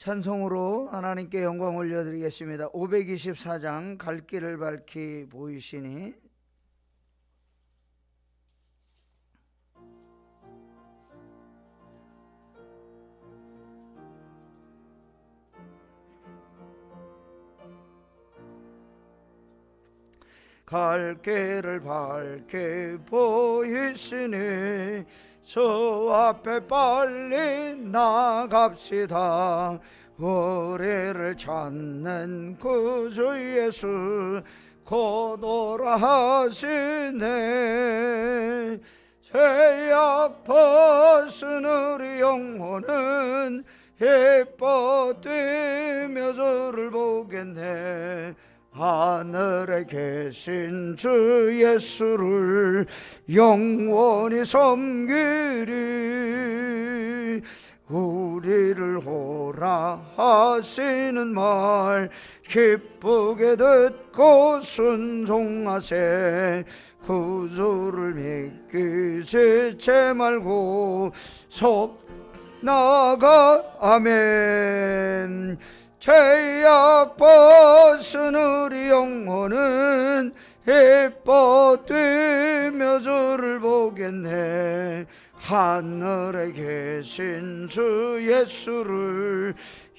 찬송으로 하나님께 영광 올려드리겠습니다. 524장 갈 길을 밝히 보이시니 갈 길을 밝게 보이시니 저 앞에 빨리 나갑시다. 우리를 찾는 구주 예수 곧 오라 하시네. 죄악 벗은 우리 영혼은 예뻐 뛰며 저를 보겠네 하늘에 계신 주 예수를 영원히 섬기리. 우리를 오라 하시는 말 기쁘게 듣고 순종하세. 구주를 믿기 지체 말고 속 나가. 아멘 죄악 벗은 우리 영혼은 예뻐 뛰며 주를 보겠네. 하늘에 계신 주 예수를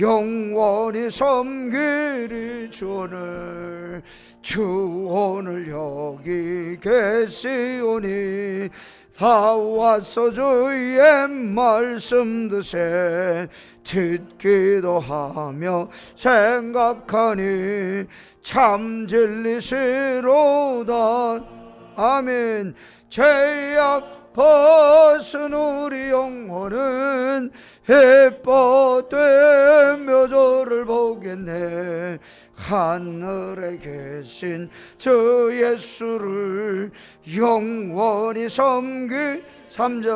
영원히 섬기리 주 오늘 주 오늘 여기 계시오니 다 와서 주의 말씀 드세. 듣기도 하며 생각하니 참 진리시로다. 아멘. 죄악 벗은 우리 영혼은 예뻐되며 저를 보겠네 하늘에 계신 저 예수를 영원히 섬기 삼절주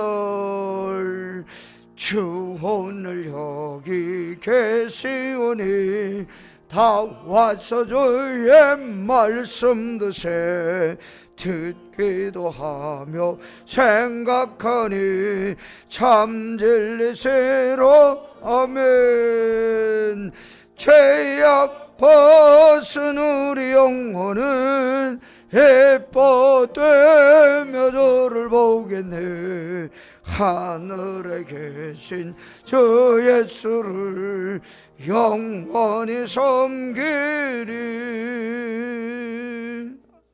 오늘 여기 계시오니 다 와서 주의 말씀 드세 듣기도 하며 생각하니 참 진리세로. 아멘. 죄악 벗은 우리 영혼은 예뻐되며 저를 보겠네. 하늘에 계신 저 예수를 영원히 섬기리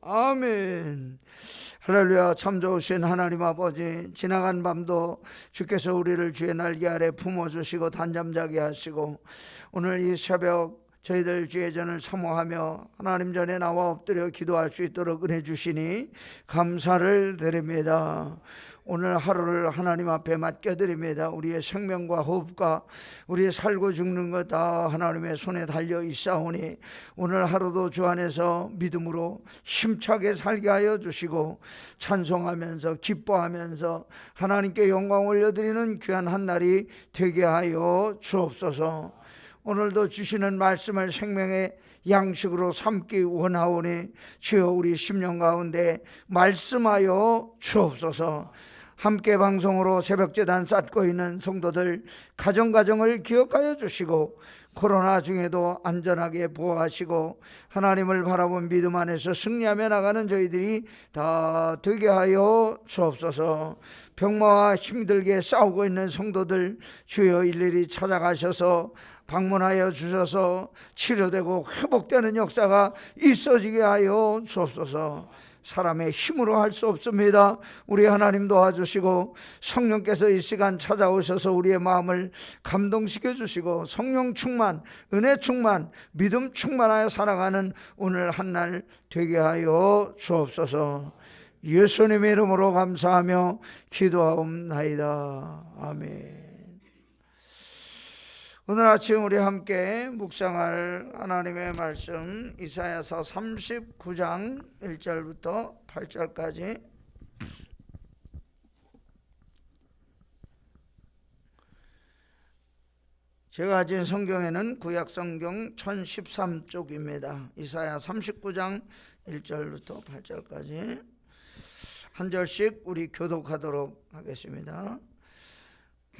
아멘 할렐루야 참 좋으신 하나님 아버지 지나간 밤도 주께서 우리를 주의 날개 아래 품어주시고 단잠자게 하시고 오늘 이 새벽 저희들 주의 전을 사모하며 하나님 전에 나와 엎드려 기도할 수 있도록 은혜 주시니 감사를 드립니다. 오늘 하루를 하나님 앞에 맡겨드립니다. 우리의 생명과 호흡과 우리의 살고 죽는 것 다 하나님의 손에 달려 있사오니 오늘 하루도 주 안에서 믿음으로 힘차게 살게 하여 주시고 찬송하면서 기뻐하면서 하나님께 영광 올려드리는 귀한 한 날이 되게 하여 주옵소서. 오늘도 주시는 말씀을 생명의 양식으로 삼기 원하오니 주여 우리 심령 가운데 말씀하여 주옵소서. 함께 방송으로 새벽 재단 쌓고 있는 성도들 가정 가정을 기억하여 주시고 코로나 중에도 안전하게 보호하시고 하나님을 바라본 믿음 안에서 승리하며 나가는 저희들이 다 되게 하여 주옵소서 병마와 힘들게 싸우고 있는 성도들 주여 일일이 찾아가셔서 방문하여 주셔서 치료되고 회복되는 역사가 있어지게 하여 주옵소서. 사람의 힘으로 할 수 없습니다. 우리 하나님 도와주시고 성령께서 이 시간 찾아오셔서 우리의 마음을 감동시켜 주시고 성령 충만, 은혜 충만, 믿음 충만하여 살아가는 오늘 한 날 되게 하여 주옵소서. 예수님의 이름으로 감사하며 기도하옵나이다. 아멘. 오늘 아침 우리 함께 묵상할 하나님의 말씀 이사야서 39장 1절부터 8절까지 제가 가진 성경에는 구약 성경 1013쪽입니다. 이사야 39장 1절부터 8절까지 한 절씩 우리 교독하도록 하겠습니다.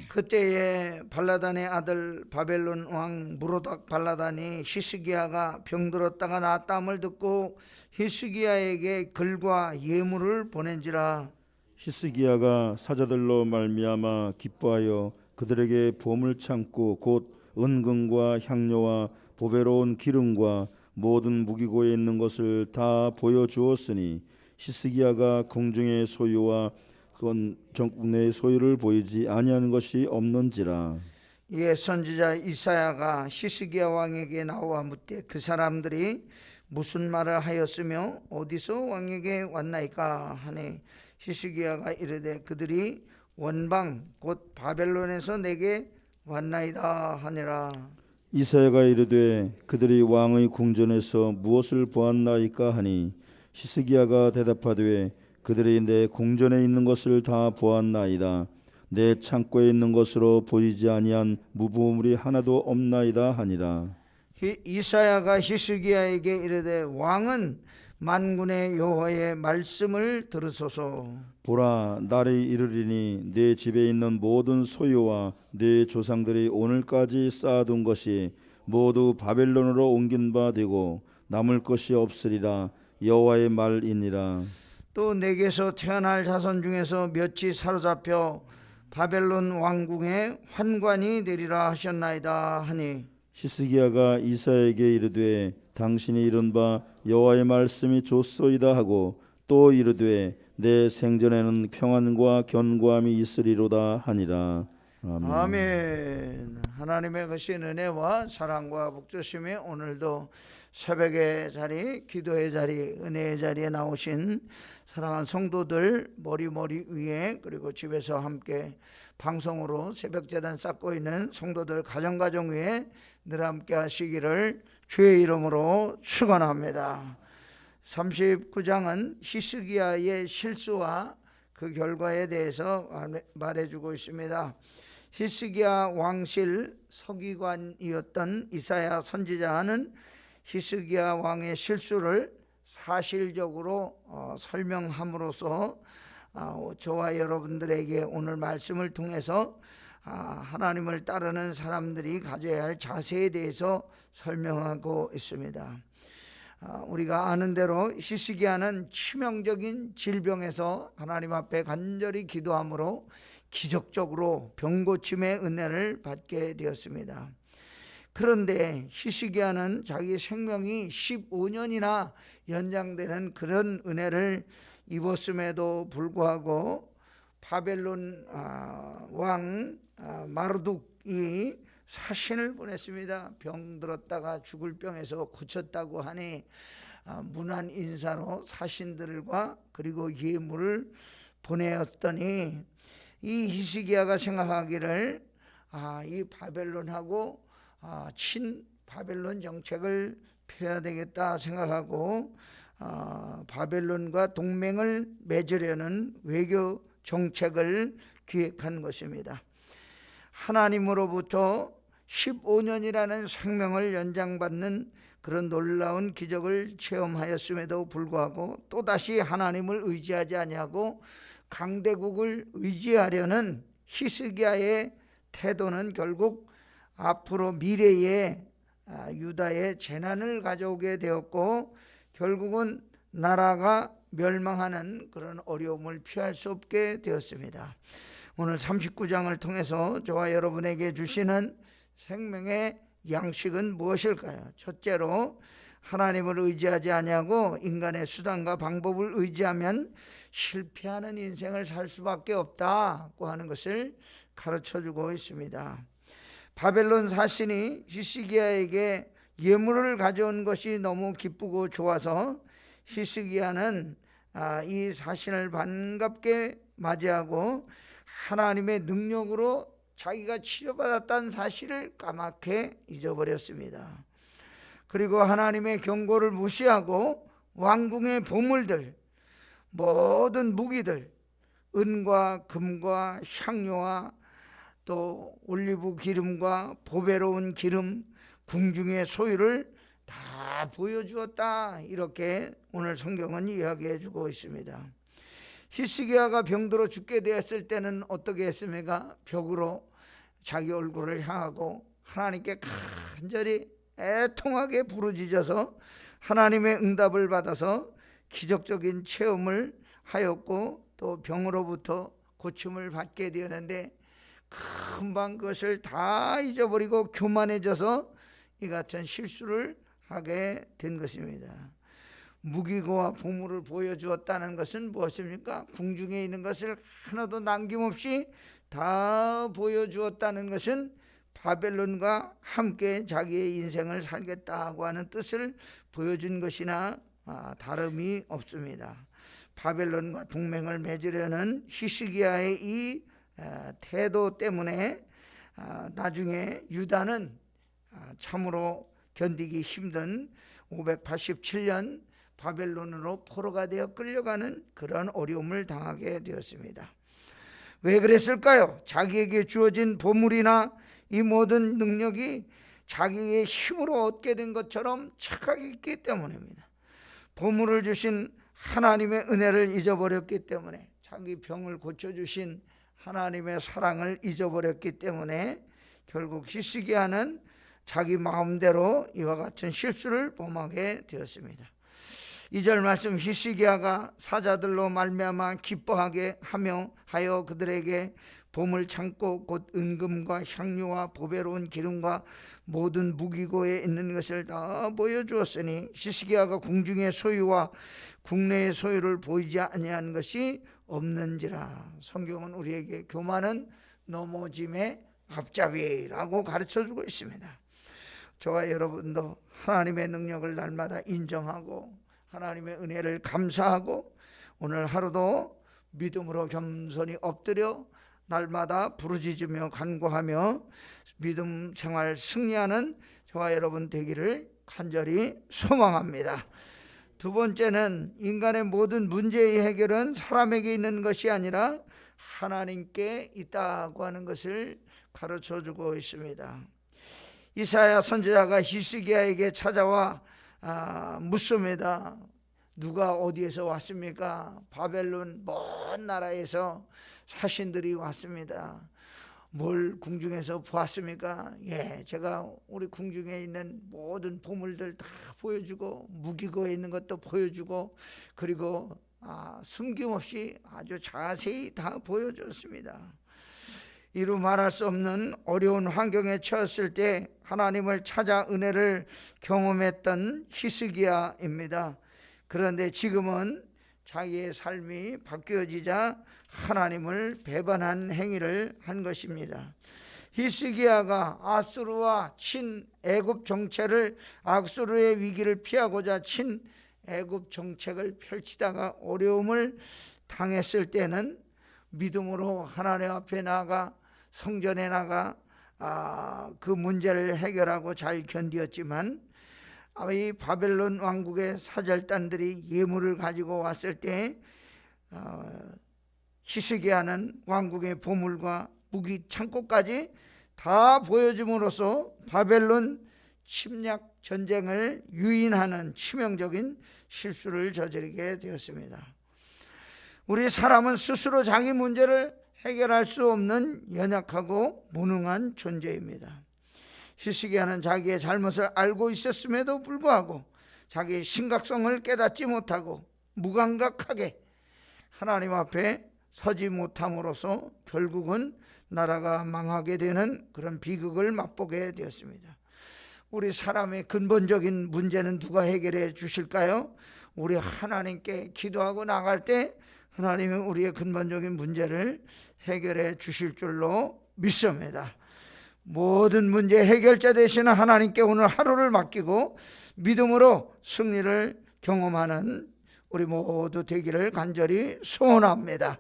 그때에 발라단의 아들 바벨론 왕 무로닥 발라단이 히스기야가 병들었다가 나았다함을 듣고 히스기야에게 글과 예물을 보낸지라. 히스기야가 사자들로 말미암아 기뻐하여 그들에게 보물 창고 곧 은금과 향료와 보배로운 기름과 모든 무기고에 있는 것을 다 보여주었으니 히스기야가 궁중의 소유와 그건 전국 내 소유를 보이지 아니하는 것이 없는지라. 이에 선지자 이사야가 히스기야 왕에게 나와 묻되 그 사람들이 무슨 말을 하였으며 어디서 왕에게 왔나이까 하니 히스기야가 이르되 그들이 원방 곧 바벨론에서 내게 왔나이다 하니라. 이사야가 이르되 그들이 왕의 궁전에서 무엇을 보았나이까 하니 히스기야가 대답하되 그들이 내 궁전에 있는 것을 다 보았나이다. 내 창고에 있는 것으로 보이지 아니한 무보물이 하나도 없나이다 하니라. 히- 이사야가 히스기야에게 이르되 왕은 만군의 여호와의 말씀을 들으소서. 보라 날이 이르리니 내 집에 있는 모든 소유와 내 조상들이 오늘까지 쌓아둔 것이 모두 바벨론으로 옮긴 바 되고 남을 것이 없으리라. 여호와의 말이니라 또 내게서 태어날 자손 중에서 몇이 사로잡혀 바벨론 왕궁에 환관이 되리라 하셨나이다 하니 히스기야가 이사에게 이르되 당신이 이른 바 여호와의 말씀이 좋소이다 하고 또 이르되 내 생전에는 평안과 견고함이 있으리로다 하니라 아멘. 아멘. 하나님의 크신 은혜와 사랑과 복조심이 오늘도 새벽의 자리, 기도의 자리, 은혜의 자리에 나오신 사랑하는 성도들 머리 머리 위에 그리고 집에서 함께 방송으로 새벽 재단 쌓고 있는 성도들 가정 가정 위에 늘 함께 하시기를 주의 이름으로 축원합니다. 39장은 히스기야의 실수와 그 결과에 대해서 말해주고 있습니다. 히스기야 왕실 서기관이었던 이사야 선지자는 히스기야 왕의 실수를 사실적으로 어, 설명함으로써 아, 저와 여러분들에게 오늘 말씀을 통해서 아, 하나님을 따르는 사람들이 가져야 할 자세에 대해서 설명하고 있습니다. 아, 우리가 아는 대로 히스기야는 치명적인 질병에서 하나님 앞에 간절히 기도함으로 기적적으로 병 고침의 은혜를 받게 되었습니다. 그런데 히스기야는 자기 생명이 15년이나 연장되는 그런 은혜를 입었음에도 불구하고 바벨론 아, 왕 아, 마르둑이 사신을 보냈습니다. 병 들었다가 죽을 병에서 고쳤다고 하니 아, 문안 인사로 사신들과 그리고 예물을 보내었더니 이 히스기야가 생각하기를 아, 이 바벨론하고 아, 친 바벨론 정책을 펴야 되겠다 생각하고 아, 바벨론과 동맹을 맺으려는 외교 정책을 기획한 것입니다. 하나님으로부터 15년이라는 생명을 연장받는 그런 놀라운 기적을 체험하였음에도 불구하고 또다시 하나님을 의지하지 아니하고 강대국을 의지하려는 히스기야의 태도는 결국 앞으로 미래에 아, 유다의 재난을 가져오게 되었고 결국은 나라가 멸망하는 그런 어려움을 피할 수 없게 되었습니다. 오늘 39장을 통해서 저와 여러분에게 주시는 생명의 양식은 무엇일까요? 첫째로 하나님을 의지하지 아니하고 인간의 수단과 방법을 의지하면 실패하는 인생을 살 수밖에 없다고 하는 것을 가르쳐 주고 있습니다. 바벨론 사신이 히스기야에게 예물을 가져온 것이 너무 기쁘고 좋아서 히스기야는 아, 이 사신을 반갑게 맞이하고 하나님의 능력으로 자기가 치료받았다는 사실을 까맣게 잊어버렸습니다. 그리고 하나님의 경고를 무시하고 왕궁의 보물들, 모든 무기들, 은과 금과 향료와 또 올리브 기름과 보배로운 기름, 궁중의 소유를 다 보여주었다. 이렇게 오늘 성경은 이야기해 주고 있습니다. 히스기야가 병들어 죽게 되었을 때는 어떻게 했습니까? 벽으로 자기 얼굴을 향하고 하나님께 간절히 애통하게 부르짖어서 하나님의 응답을 받아서 기적적인 체험을 하였고 또 병으로부터 고침을 받게 되었는데 금방 그것을 다 잊어버리고 교만해져서 이 같은 실수를 하게 된 것입니다. 무기고와 보물을 보여주었다는 것은 무엇입니까? 궁중에 있는 것을 하나도 남김없이 다 보여주었다는 것은 바벨론과 함께 자기의 인생을 살겠다고 하는 뜻을 보여준 것이나 아, 다름이 없습니다. 바벨론과 동맹을 맺으려는 히스기야의 이 아, 태도 때문에 아, 나중에 유다는 아, 참으로 견디기 힘든 587년 바벨론으로 포로가 되어 끌려가는 그런 어려움을 당하게 되었습니다. 왜 그랬을까요? 자기에게 주어진 보물이나 이 모든 능력이 자기의 힘으로 얻게 된 것처럼 착각했기 때문입니다. 보물을 주신 하나님의 은혜를 잊어버렸기 때문에 자기 병을 고쳐주신 하나님의 사랑을 잊어버렸기 때문에 결국 히스기야는 자기 마음대로 이와 같은 실수를 범하게 되었습니다. 2절 말씀 히스기야가 사자들로 말미암아 기뻐하게 하며 하여 그들에게 보물 창고 곧 은금과 향료와 보배로운 기름과 모든 무기고에 있는 것을 다 보여주었으니 히스기야가 궁중의 소유와 국내의 소유를 보이지 아니한 것이 없는지라 성경은 우리에게 교만은 넘어짐의 앞잡이라고 가르쳐 주고 있습니다. 저와 여러분도 하나님의 능력을 날마다 인정하고 하나님의 은혜를 감사하고 오늘 하루도 믿음으로 겸손히 엎드려 날마다 부르짖으며 간구하며 믿음 생활 승리하는 저와 여러분 되기를 간절히 소망합니다. 두 번째는 인간의 모든 문제의 해결은 사람에게 있는 것이 아니라 하나님께 있다고 하는 것을 가르쳐 주고 있습니다. 이사야 선지자가 히스기야에게 찾아와 아, 묻습니다. 누가 어디에서 왔습니까? 바벨론 먼 나라에서 사신들이 왔습니다. 뭘 궁중에서 보았습니까? 예, 제가 우리 궁중에 있는 모든 보물들 다 보여주고 무기고에 있는 것도 보여주고 그리고 아, 숨김없이 아주 자세히 다 보여줬습니다. 이루 말할 수 없는 어려운 환경에 처했을 때 하나님을 찾아 은혜를 경험했던 히스기야입니다. 그런데 지금은 자기의 삶이 바뀌어지자 하나님을 배반한 행위를 한 것입니다. 히스기야가 아수르와 친 애굽 정체를 아수르의 위기를 피하고자 친 애굽 정책을 펼치다가 어려움을 당했을 때는 믿음으로 하나님 앞에 나가 성전에 나가 아, 그 문제를 해결하고 잘 견디었지만 아, 이 바벨론 왕국의 사절단들이 예물을 가지고 왔을 때 어, 히스기야는 왕국의 보물과 무기 창고까지 다 보여줌으로써 바벨론 침략 전쟁을 유인하는 치명적인 실수를 저지르게 되었습니다. 우리 사람은 스스로 자기 문제를 해결할 수 없는 연약하고 무능한 존재입니다. 히스기야는 자기의 잘못을 알고 있었음에도 불구하고 자기의 심각성을 깨닫지 못하고 무감각하게 하나님 앞에 서지 못함으로써 결국은 나라가 망하게 되는 그런 비극을 맛보게 되었습니다. 우리 사람의 근본적인 문제는 누가 해결해 주실까요? 우리 하나님께 기도하고 나갈 때 하나님은 우리의 근본적인 문제를 해결해 주실 줄로 믿습니다. 모든 문제 해결자 되시는 하나님께 오늘 하루를 맡기고 믿음으로 승리를 경험하는 우리 모두 되기를 간절히 소원합니다.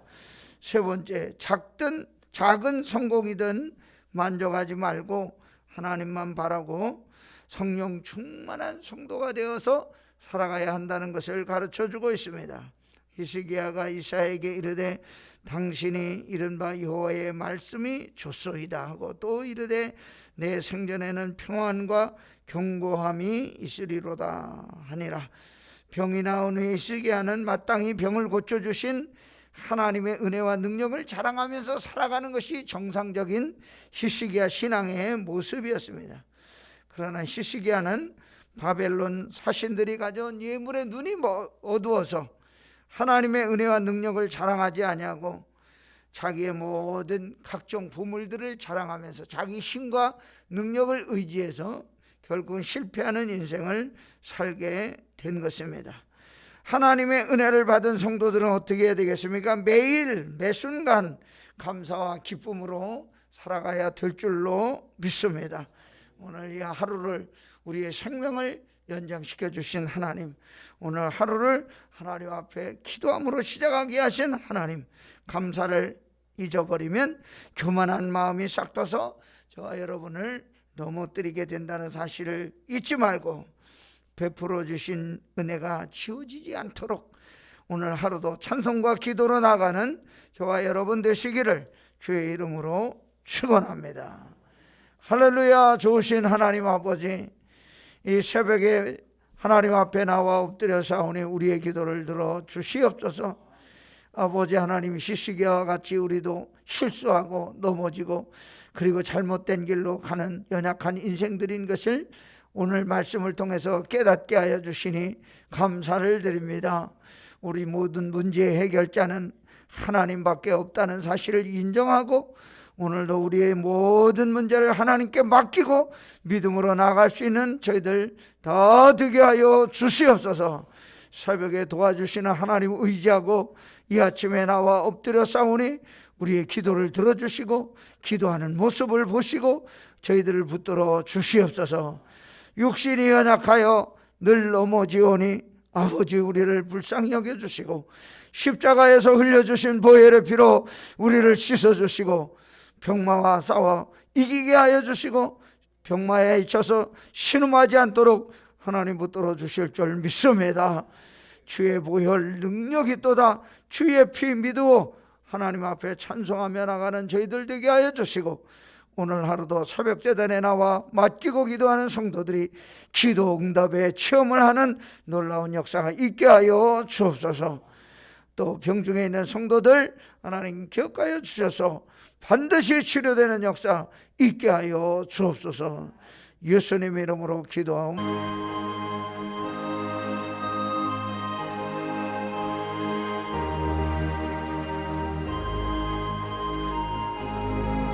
세 번째, 작든 작은 성공이든 만족하지 말고 하나님만 바라고 성령 충만한 성도가 되어서 살아가야 한다는 것을 가르쳐 주고 있습니다. 히스기야가 이사에게 이르되 당신이 이른바 여호와의 말씀이 좋소이다 하고 또 이르되 내 생전에는 평안과 경고함이 있으리로다 하니라 병이 나온 후에 히스기야는 마땅히 병을 고쳐 주신 하나님의 은혜와 능력을 자랑하면서 살아가는 것이 정상적인 히스기야 신앙의 모습이었습니다. 그러나 히스기야는 바벨론 사신들이 가져온 예물에 눈이 뭐 어두워서 하나님의 은혜와 능력을 자랑하지 아니하고 자기의 모든 각종 보물들을 자랑하면서 자기 힘과 능력을 의지해서 결국은 실패하는 인생을 살게 된 것입니다. 하나님의 은혜를 받은 성도들은 어떻게 해야 되겠습니까? 매일 매 순간 감사와 기쁨으로 살아가야 될 줄로 믿습니다. 오늘 이 하루를 우리의 생명을 연장시켜 주신 하나님, 오늘 하루를 하나님 앞에 기도함으로 시작하게 하신 하나님, 감사를 잊어버리면 교만한 마음이 싹 떠서 저와 여러분을 넘어뜨리게 된다는 사실을 잊지 말고 베풀어 주신 은혜가 지워지지 않도록 오늘 하루도 찬송과 기도로 나가는 저와 여러분 되시기를 주의 이름으로 축원합니다. 할렐루야 좋으신 하나님 아버지 이 새벽에 하나님 앞에 나와 엎드려 사오니 우리의 기도를 들어 주시옵소서. 아버지 하나님 시시기와 같이 우리도 실수하고 넘어지고 그리고 잘못된 길로 가는 연약한 인생들인 것을 오늘 말씀을 통해서 깨닫게 하여 주시니 감사를 드립니다. 우리 모든 문제의 해결자는 하나님밖에 없다는 사실을 인정하고 오늘도 우리의 모든 문제를 하나님께 맡기고 믿음으로 나아갈 수 있는 저희들 더 되게 하여 주시옵소서. 새벽에 도와주시는 하나님 의지하고 이 아침에 나와 엎드려 싸우니 우리의 기도를 들어주시고 기도하는 모습을 보시고 저희들을 붙들어 주시옵소서. 육신이 연약하여 늘 넘어지오니 아버지 우리를 불쌍히 여겨 주시고 십자가에서 흘려주신 보혈의 피로 우리를 씻어 주시고 병마와 싸워 이기게 하여 주시고 병마에 잊혀서 신음하지 않도록 하나님 붙들어 주실 줄 믿습니다. 주의 보혈 능력이 또다 주의 피 믿고 하나님 앞에 찬송하며 나가는 저희들 되게 하여 주시고 오늘 하루도 새벽 재단에 나와 맡기고 기도하는 성도들이 기도 응답에 체험을 하는 놀라운 역사가 있게 하여 주옵소서. 또 병중에 있는 성도들 하나님 기억하여 주셔서 반드시 치료되는 역사 있게 하여 주옵소서. 예수님 이름으로 기도하옵.